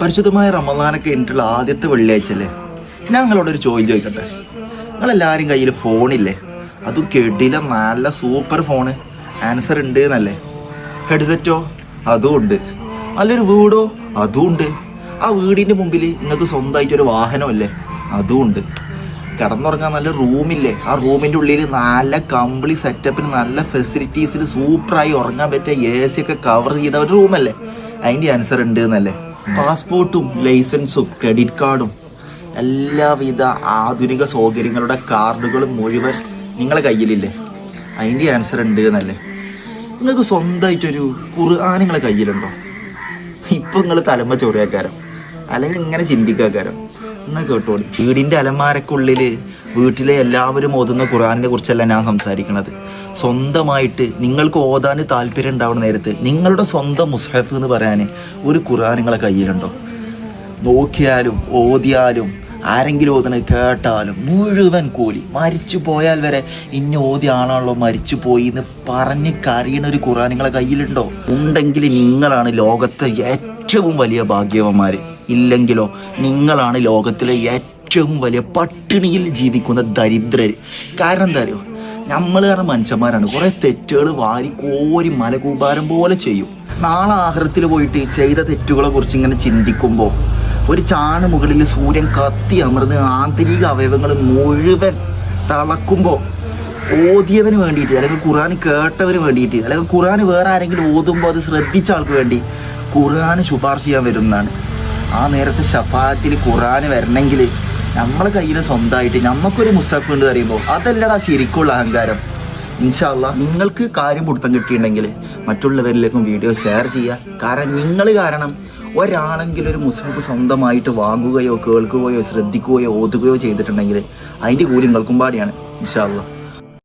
പരിശുദ്ധമായ റമദാനൊക്കെ കഴിഞ്ഞിട്ടുള്ള ആദ്യത്തെ വെള്ളിയാഴ്ച അല്ലേ ഞാൻ നിങ്ങളോട് ഒരു ചോദ്യം ചോദിക്കട്ടെ? നിങ്ങളെല്ലാവരും കയ്യിൽ ഫോണില്ലേ അതും കെട്ടിയില്ല നല്ല സൂപ്പർ ഫോണ് ആൻസർ ഉണ്ട് എന്നല്ലേ? ഹെഡ്സെറ്റോ അതും ഉണ്ട്. നല്ലൊരു വീടോ? അതും ഉണ്ട്. ആ വീടിന്റെ മുമ്പിൽ നിങ്ങൾക്ക് സ്വന്തമായിട്ടൊരു വാഹനമല്ലേ അതും ഉണ്ട്. കിടന്നുറങ്ങാൻ നല്ല റൂമില്ലേ ആ റൂമിന്റെ ഉള്ളിൽ നല്ല കമ്പിളി സെറ്റപ്പിന് നല്ല ഫെസിലിറ്റീസിൽ സൂപ്പറായി ഉറങ്ങാൻ പറ്റിയ എ സി ഒക്കെ കവർ ചെയ്ത ഒരു റൂമല്ലേ അതിന്റെ ആൻസർ ഉണ്ട് എന്നല്ലേ? പാസ്പോർട്ടും ലൈസൻസും ക്രെഡിറ്റ് കാർഡും എല്ലാവിധ ആധുനിക സൗകര്യങ്ങളുടെ കാർഡുകളും മുഴുവൻ നിങ്ങളെ കയ്യിലില്ലേ? അതിന്റെ ആൻസർ ഉണ്ട് എന്നല്ലേ? നിങ്ങൾക്ക് സ്വന്തമായിട്ടൊരു ഖുർആൻ നിങ്ങളെ കയ്യിലുണ്ടോ? ഇപ്പം നിങ്ങൾ തലമ്പ ചൊറിയാക്കാരം? അല്ലെങ്കിൽ ഇങ്ങനെ ചിന്തിക്കാക്കാരം? എന്നാൽ കേട്ടോളി. വീടിന്റെ അലമാരക്കുള്ളിൽ വീട്ടിലെ എല്ലാവരും ഓതുന്ന ഖുറാനിനെ കുറിച്ചല്ല ഞാൻ സംസാരിക്കുന്നത് സ്വന്തമായിട്ട് നിങ്ങൾക്ക് ഓതാൻ താല്പര്യം ഉണ്ടാവുന്ന നേരത്ത് നിങ്ങളുടെ സ്വന്തം മുസ്ഹഫ് എന്ന് പറയാൻ ഒരു ഖുറാൻ നിങ്ങളെ കയ്യിലുണ്ടോ? നോക്കിയാലും ഓതിയാലും ആരെങ്കിലും ഓതണ കേട്ടാലും മുഴുവൻ കൂലി. മരിച്ചു പോയാൽ വരെ ഇന്ന ഓതി ആണാണല്ലോ മരിച്ചു പോയി എന്ന് പറഞ്ഞ് കരയണ ഒരു ഖുറാൻ നിങ്ങളെ കയ്യിലുണ്ടോ? ഉണ്ടെങ്കിൽ നിങ്ങളാണ് ലോകത്തെ ഏറ്റവും വലിയ ഭാഗ്യവന്മാർ ഇല്ലെങ്കിലോ നിങ്ങളാണ് ലോകത്തിലെ ഏറ്റവും വലിയ പട്ടിണിയിൽ ജീവിക്കുന്ന ദരിദ്രർ കാരണം എന്താ അറിയോ? നമ്മൾ കാരണം മനുഷ്യന്മാരാണ്. കുറെ തെറ്റുകൾ വാരി കോരി മലകൂപാരം പോലെ ചെയ്യും. നാളെ ആഹൃത്തിൽ പോയിട്ട് ചെയ്ത തെറ്റുകളെ കുറിച്ച് ഇങ്ങനെ ചിന്തിക്കുമ്പോൾ ഒരു ചാണ് മുകളിൽ സൂര്യൻ കത്തി അമർന്ന് ആന്തരിക അവയവങ്ങൾ മുഴുവൻ തളക്കുമ്പോൾ ഓതിയവന് വേണ്ടിയിട്ട് അല്ലെങ്കിൽ ഖുർആൻ കേട്ടവന് വേണ്ടിയിട്ട് അല്ലെങ്കിൽ ഖുർആൻ വേറെ ആരെങ്കിലും ഓതുമ്പോൾ അത് ശ്രദ്ധിച്ച ആൾക്ക് വേണ്ടി ഖുർആൻ ശുപാർശ ചെയ്യാൻ വരുന്നതാണ്. ആ നേരത്തെ ഷഫാത്തിൽ ഖുർആൻ വരണമെങ്കിൽ നമ്മളെ കയ്യിൽ സ്വന്തമായിട്ട് നമുക്കൊരു മുസ്തഫ് ഉണ്ട് പറയുമ്പോൾ അതല്ലടാ ശരിക്കുള്ള അഹങ്കാരം. ഇൻഷാല്ല നിങ്ങൾക്ക് കാര്യം പിടുത്തം കിട്ടിയിട്ടുണ്ടെങ്കിൽ മറ്റുള്ളവരിലേക്കും വീഡിയോ ഷെയർ ചെയ്യുക കാരണം നിങ്ങൾ കാരണം ഒരാളെങ്കിലും ഒരു മുസ്ലിം സ്വന്തമായിട്ട് വാങ്ങുകയോ കേൾക്കുകയോ ശ്രദ്ധിക്കുകയോ ഓതുകയോ ചെയ്തിട്ടുണ്ടെങ്കിൽ അതിന്റെ കൂലി നിങ്ങൾക്കും പാടിയാണ് ഇൻഷാല്ല